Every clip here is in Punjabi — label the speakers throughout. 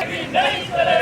Speaker 1: Nice,
Speaker 2: Philip!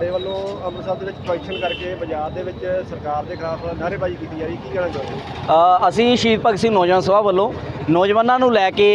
Speaker 2: ਦੇ ਵੱਲੋਂ ਅੰਮ੍ਰਿਤਸਰ ਦੇ ਵਿੱਚ ਪ੍ਰੋਜੈਕਸ਼ਨ ਕਰਕੇ ਪੰਜਾਬ ਦੇ ਵਿੱਚ ਸਰਕਾਰ ਦੇ ਖਿਲਾਫ ਨਾਅਰੇਬਾਜ਼ੀ ਕੀਤੀ ਜਾ ਰਹੀ ਕੀ ਕਹਿਣਾ ਚਾਹੁੰਦੇ ਹੋ
Speaker 3: ਅਸੀਂ ਸ਼ਹੀਦ ਭਗਤ ਸਿੰਘ ਨੌਜਵਾਨ ਸਭਾ ਵੱਲੋਂ ਨੌਜਵਾਨਾਂ ਨੂੰ ਲੈ ਕੇ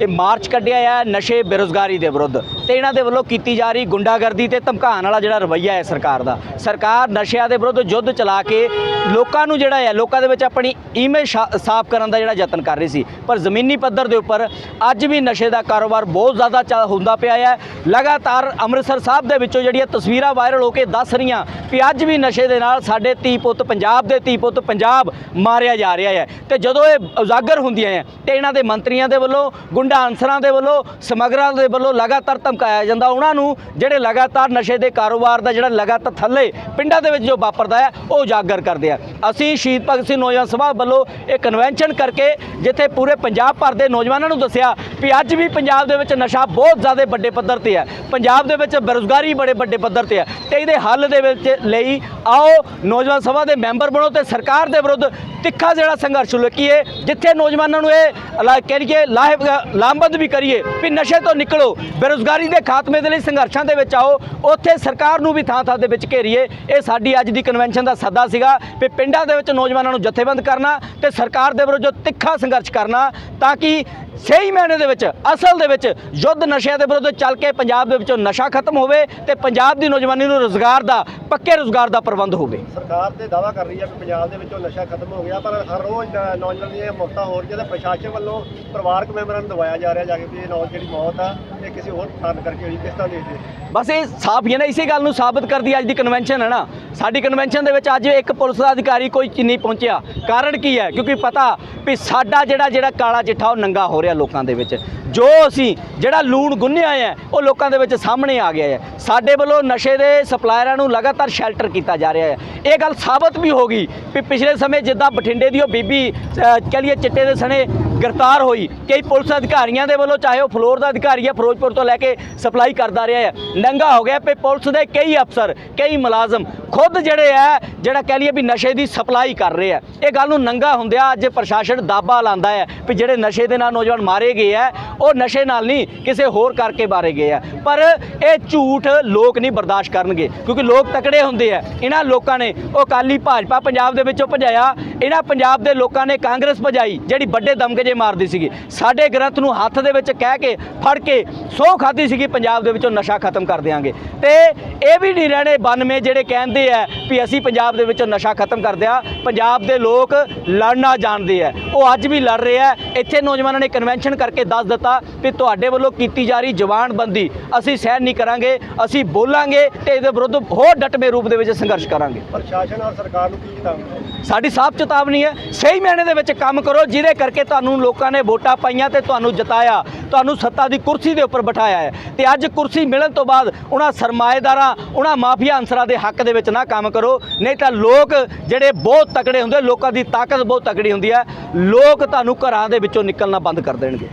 Speaker 3: ਇਹ ਮਾਰਚ ਕੱਢਿਆ ਹੈ ਨਸ਼ੇ ਬੇਰੁਜ਼ਗਾਰੀ ਦੇ ਵਿਰੁੱਧ। ਤੇ ਇਹਨਾਂ ਦੇ ਵੱਲੋਂ ਕੀਤੀ ਜਾ ਰਹੀ ਗੁੰਡਾਗਰਦੀ ਤੇ ਧਮਕਾਉਣ ਵਾਲਾ ਜਿਹੜਾ ਰਵੱਈਆ ਹੈ ਸਰਕਾਰ ਦਾ। ਸਰਕਾਰ ਨਸ਼ਿਆਂ ਦੇ ਵਿਰੁੱਧ ਯੁੱਧ ਚਲਾ ਕੇ ਲੋਕਾਂ ਨੂੰ ਜਿਹੜਾ ਹੈ, ਲੋਕਾਂ ਦੇ ਵਿੱਚ ਆਪਣੀ ਇਮੇਜ ਸਾਫ਼ ਕਰਨ ਦਾ ਜਿਹੜਾ ਯਤਨ ਕਰ ਰਹੀ ਸੀ। ਪਰ ਜ਼ਮੀਨੀ ਪੱਧਰ ਦੇ ਉੱਪਰ ਅੱਜ ਵੀ ਨਸ਼ੇ ਦਾ ਕਾਰੋਬਾਰ ਬਹੁਤ ਜ਼ਿਆਦਾ ਚੱਲ- ਹੁੰਦਾ ਪਿਆ ਹੈ। ਲਗਾਤਾਰ ਅੰਮ੍ਰਿਤਸਰ ਸਾਹਿਬ ਦੇ ਵਿੱਚੋਂ ਜਿਹੜੀਆਂ ਤਸਵੀਰਾਂ ਵਾਇਰਲ ਹੋ ਕੇ ਦੱਸ ਰਹੀਆਂ ਵੀ ਅੱਜ ਵੀ ਨਸ਼ੇ ਦੇ ਨਾਲ ਸਾਡੇ ਧੀ ਪੁੱਤ ਪੰਜਾਬ ਦੇ ਧੀ ਪੁੱਤ ਪੰਜਾਬ ਮਾਰਿਆ ਜਾ ਰਿਹਾ ਹੈ। ਤੇ ਜਦੋਂ ਇਹ ਉਜਾਗਰ ਹੁੰਦੀਆਂ ਹੈ ਤੇ ਇਹਨਾਂ ਦੇ ਮੰਤਰੀਆਂ ਦੇ ਵੱਲੋਂ, ਗੁੰਡਾ ਅਨਸਰਾਂ ਦੇ ਵੱਲੋਂ, ਸਮਗਰਾਂ ਦੇ ਵੱਲੋਂ ਲਗਾਤਾਰ ਧਮਕਾਇਆ ਜਾਂਦਾ। ਉਹਨਾਂ ਨੂੰ ਜਿਹੜੇ ਲਗਾਤਾਰ ਨਸ਼ੇ ਦੇ ਕਾਰੋਬਾਰ ਦਾ ਜਿਹੜਾ ਲਗਾਤਾਰ ਥੱਲੇ ਪਿੰਡਾਂ ਦੇ ਵਿੱਚ ਜੋ ਵਾਪਰਦਾ ਹੈ, ਉਹ ਉਜਾਗਰ ਕਰਦੇ ਆ। ਅਸੀਂ ਸ਼ਹੀਦ ਭਗਤ ਸਿੰਘ ਨੌਜਵਾਨ ਸਭਾ ਵੱਲੋਂ ਇਹ ਕਨਵੈਨਸ਼ਨ ਕਰਕੇ ਜਿੱਥੇ ਪੂਰੇ ਪੰਜਾਬ ਭਰ ਦੇ ਨੌਜਵਾਨਾਂ ਨੂੰ ਦੱਸਿਆ ਵੀ ਅੱਜ ਵੀ ਪੰਜਾਬ ਦੇ ਵਿੱਚ ਨਸ਼ਾ ਬਹੁਤ ਜ਼ਿਆਦਾ ਵੱਡੇ ਪੱਧਰ ਤੇ ਹੈ। ਪੰਜਾਬ ਦੇ ਵਿੱਚ ਬੇਰੁਜ਼ਗਾਰੀ ਬੜੇ ਵੱਡੇ ਪੱਧਰ ਤੇ ਹੈ ਤੇ ਇਹਦੇ ਹੱਲ ਦੇ ਵਿੱਚ ਲਈ ਆਓ, ਨੌਜਵਾਨ ਸਭਾ ਦੇ ਮੈਂਬਰ ਬਣੋ ਤੇ ਸਰਕਾਰ ਦੇ ਵਿਰੁੱਧ ਤਿੱਖਾ ਜਿਹੜਾ ਸੰਘਰਸ਼ ਲੁਕੀਏ, ਜਿੱਥੇ ਨੌਜਵਾਨਾਂ ਨੂੰ ਇਹ ਲਾ- ਕਹਿ ਲਈਏ ਲਾਹੇ ਲਾਮਬੰਦ ਵੀ ਕਰੀਏ ਵੀ ਨਸ਼ੇ ਤੋਂ ਨਿਕਲੋ, ਬੇਰੁਜ਼ਗਾਰੀ ਦੇ ਖਾਤਮੇ ਦੇ ਲਈ ਸੰਘਰਸ਼ਾਂ ਦੇ ਵਿੱਚ ਆਓ, ਉੱਥੇ ਸਰਕਾਰ ਨੂੰ ਵੀ ਥਾਂ ਥਾਂ ਦੇ ਵਿੱਚ ਘੇਰੀਏ। ਇਹ ਸਾਡੀ ਅੱਜ ਦੀ ਕਨਵੈਨਸ਼ਨ ਦਾ ਸੱਦਾ ਸੀਗਾ ਵੀ ਪਿੰਡਾਂ ਦੇ ਵਿੱਚ ਨੌਜਵਾਨਾਂ ਨੂੰ ਜਥੇਬੰਦ ਕਰਨਾ ਤੇ ਸਰਕਾਰ ਦੇ ਵਿਰੁੱਧ ਤਿੱਖਾ ਸੰਘਰਸ਼ ਕਰਨਾ ਤਾਂ ਕਿ ਸਹੀ ਮਾਇਨੇ ਦੇ ਵਿੱਚ ਅਸਲ ਦੇ ਵਿੱਚ ਯੁੱਧ ਨਸ਼ਿਆਂ ਦੇ ਵਿਰੁੱਧ ਚੱਲ ਕੇ ਪੰਜਾਬ ਦੇ ਵਿੱਚੋਂ ਨਸ਼ਾ ਖਤਮ ਹੋਵੇ ਤੇ ਪੰਜਾਬ ਦੀ ਨੌਜਵਾਨੀ ਨੂੰ ਰੋਜ਼ਗਾਰ ਦਾ ਪੱਕੇ ਰੋਜ਼ਗਾਰ ਦਾ ਪ੍ਰਬੰਧ ਹੋਵੇ।
Speaker 2: ਸਰਕਾਰ ਤੇ ਦਾਵਾ ਕਰ ਰਹੀ ਹੈ ਕਿ ਪੰਜਾਬ ਦੇ ਵਿੱਚੋਂ ਨਸ਼ਾ ਖਤਮ ਹੋ ਗਿਆ ਪਰ ਹਰ ਰੋਜ਼ ਨੌਜਵਾਨ ਦੀਆਂ ਮੌਤਾਂ ਹੋ ਰਹੀਆਂ ਤੇ ਪ੍ਰਸ਼ਾਸਨ ਵੱਲੋਂ ਪਰਿਵਾਰਕ ਮੈਂਬਰਾਂ ਨੂੰ ਦਵਾਇਆ ਜਾ ਰਿਹਾ ਜਾ ਕੇ ਵੀ ਇਹ ਨੌਜਵਾਨ ਜਿਹੜੀ ਮੌਤ ਆ ਇਹ ਕਿਸੇ ਹੋਰ ਕਾਰਨ ਕਰਕੇ ਹੋਈ ਕਿਸ ਤਰ੍ਹਾਂ ਦੇਖਦੇ?
Speaker 3: ਬਸ ਇਹ ਸਾਫ਼ ਹੀ ਨਾ ਇਸੇ ਗੱਲ ਨੂੰ ਸਾਬਤ ਕਰਦੀ ਅੱਜ ਦੀ ਕਨਵੈਨਸ਼ਨ ਹੈ ਨਾ। ਸਾਡੀ ਕਨਵੈਨਸ਼ਨ ਦੇ ਵਿੱਚ ਅੱਜ ਇੱਕ ਪੁਲਿਸ ਦਾ ਅਧਿਕਾਰੀ ਕੋਈ ਨਹੀਂ ਪਹੁੰਚਿਆ। ਕਾਰਨ ਕੀ ਹੈ? ਕਿਉਂਕਿ ਪਤਾ ਵੀ ਸਾਡਾ ਜਿਹੜਾ ਜਿਹੜਾ ਕਾਲਾ ਚਿੱਠਾ ਉਹ ਨੰਗਾ ਹੋ ਰਿਹਾ ਲੋਕਾਂ ਦੇ ਵਿੱਚ। ਜੋ ਅਸੀਂ ਜਿਹੜਾ ਲੂਣ ਗੁੰਨਿਆ ਹੈ ਉਹ ਲੋਕਾਂ ਦੇ ਵਿੱਚ ਸਾਹਮਣੇ ਆ ਗਿਆ ਹੈ ਸਾਡੇ ਵੱਲੋਂ ਨਸ਼ੇ ਦੇ ਸਪਲਾਇਰਾਂ ਨੂੰ ਲਗਾਤਾਰ ਸ਼ੈਲਟਰ ਕੀਤਾ ਜਾ ਰਿਹਾ ਹੈ ਇਹ ਗੱਲ ਸਾਬਤ ਵੀ ਹੋ ਗਈ ਵੀ ਪਿਛਲੇ ਸਮੇਂ ਜਿੱਦਾਂ ਬਠਿੰਡੇ ਦੀ ਉਹ ਬੀਬੀ ਅਹ, ਕਹਿ ਲਈਏ ਚਿੱਟੇ ਦੇ ਸਣੇ ਗ੍ਰਿਫਤਾਰ ਹੋਈ ਕਈ ਪੁਲਿਸ ਅਧਿਕਾਰੀਆਂ ਦੇ ਵੱਲੋਂ ਚਾਹੇ ਉਹ ਫਲੋਰ ਦਾ ਅਧਿਕਾਰੀ ਹੈ ਫਿਰੋਜ਼ਪੁਰ ਤੋਂ ਲੈ ਕੇ ਸਪਲਾਈ ਕਰਦਾ ਰਿਹਾ ਹੈ ਨੰਗਾ ਹੋ ਗਿਆ ਵੀ ਪੁਲਿਸ ਦੇ ਕਈ ਅਫਸਰ ਕਈ ਮੁਲਾਜ਼ਮ ਖੁਦ ਜਿਹੜੇ ਹੈ ਜਿਹੜਾ ਕਹਿ ਲਈਏ ਵੀ ਨਸ਼ੇ ਦੀ ਸਪਲਾਈ ਕਰ ਰਹੇ ਆ, ਇਹ ਗੱਲ ਨੂੰ ਨੰਗਾ ਹੁੰਦਿਆ ਅੱਜ ਪ੍ਰਸ਼ਾਸਨ ਦਾਬਾ ਲਾਂਦਾ ਹੈ ਵੀ ਜਿਹੜੇ ਨਸ਼ੇ ਦੇ ਨਾਲ ਨੌਜਵਾਨ ਮਾਰੇ ਗਏ ਆ, ਉਹ ਨਸ਼ੇ ਨਾਲ ਨਹੀਂ, ਕਿਸੇ ਹੋਰ ਕਰਕੇ ਮਾਰੇ ਗਏ ਆ। ਪਰ ਇਹ ਝੂਠ ਲੋਕ ਨਹੀਂ ਬਰਦਾਸ਼ਤ ਕਰਨਗੇ, ਕਿਉਂਕਿ ਲੋਕ ਤਕੜੇ ਹੁੰਦੇ ਆ। ਇਹਨਾਂ ਲੋਕਾਂ ਨੇ ਉਹ ਕਾਲੀ ਭਾਜਪਾ ਪੰਜਾਬ ਦੇ ਵਿੱਚੋਂ ਭਜਾਇਆ, ਇਹਨਾਂ ਪੰਜਾਬ ਦੇ ਲੋਕਾਂ ਨੇ ਕਾਂਗਰਸ ਭਜਾਈ, ਜਿਹੜੀ ਵੱਡੇ ਦਮਗਜੇ ਮਾਰਦੀ ਸੀਗੀ। ਸਾਡੇ ਗ੍ਰੰਥ ਨੂੰ ਹੱਥ ਦੇ ਵਿੱਚ ਕਹਿ ਕੇ, ਫੜ ਕੇ ਸੋਹ ਖਾਦੀ ਸੀਗੀ, ਪੰਜਾਬ ਦੇ ਵਿੱਚੋਂ ਨਸ਼ਾ ਖਤਮ ਕਰ ਦਿਆਂਗੇ। ਤੇ ਇਹ ਵੀ ਨਹੀਂ ਰਹਿਣੇ 92 ਜਿਹੜੇ ਕਹਿੰਦੇ ਆ ਵੀ ਅਸੀਂ ਪੰਜਾਬ ਦੇ ਵਿੱਚੋਂ ਨਸ਼ਾ ਖਤਮ ਕਰ ਦਿਆ ਪੰਜਾਬ ਦੇ ਲੋਕ ਲੜਨਾ ਜਾਣਦੇ ਆ। ਉਹ ਅੱਜ ਵੀ ਲੜ ਰਹੇ ਆ। ਇੱਥੇ ਨੌਜਵਾਨਾਂ ਨੇ ਕਨਵੈਨਸ਼ਨ ਕਰਕੇ ਦੱਸ ਦਿੱਤਾ ਵੀ ਤੁਹਾਡੇ ਵੱਲੋਂ ਕੀਤੀ ਜਾ ਰਹੀ ਜਵਾਨਬੰਦੀ ਅਸੀਂ ਸਹਿਣ ਨਹੀਂ ਕਰਾਂਗੇ ਅਸੀਂ ਬੋਲਾਂਗੇ ਤੇ ਇਹਦੇ ਵਿਰੁੱਧ ਹੋਰ ਡਟਵੇਂ ਰੂਪ ਦੇ ਵਿੱਚ ਸੰਘਰਸ਼ ਕਰਾਂਗੇ।
Speaker 2: ਪ੍ਰਸ਼ਾਸਨ ਔਰ ਸਰਕਾਰ ਨੂੰ ਕੀ ਚੇਤਾਵਨੀ
Speaker 3: ਸਾਡੀ ਸਾਫ਼ ਚੇਤਾਵਨੀ ਹੈ ਸਹੀ ਮਾਇਨੇ ਦੇ ਵਿੱਚ ਕੰਮ ਕਰੋ ਜਿਹਦੇ ਕਰਕੇ ਤੁਹਾਨੂੰ ਲੋਕਾਂ ਨੇ ਵੋਟਾਂ ਪਾਈਆਂ ਤੇ ਤੁਹਾਨੂੰ ਜਿਤਾਇਆ ਤੁਹਾਨੂੰ ਸੱਤਾ ਦੀ ਕੁਰਸੀ ਦੇ ਉੱਪਰ ਬਿਠਾਇਆ ਹੈ। ਤੇ ਅੱਜ ਕੁਰਸੀ ਮਿਲਣ ਤੋਂ ਬਾਅਦ ਉਹਨਾਂ ਸਰਮਾਏਦਾਰਾਂ ਉਹਨਾਂ ਮਾਫੀਆ ਅੰਸਰਾਂ ਦੇ ਹੱਕ ਦੇ ਵਿੱਚ ਨਾ ਕੰਮ ਕਰੋ, ਨਹੀਂ ਤਾਂ ਲੋਕ ਜਿਹੜੇ ਬਹੁਤ ਤਕੜੇ ਹੁੰਦੇ, ਲੋਕਾਂ ਦੀ ਤਾਕਤ ਬਹੁਤ ਤਕੜੀ ਹੁੰਦੀ ਹੈ, ਲੋਕ ਤੁਹਾਨੂੰ ਘਰਾਂ ਦੇ ਵਿੱਚੋਂ ਨਿਕਲਣਾ ਬੰਦ ਕਰ ਦੇਣਗੇ।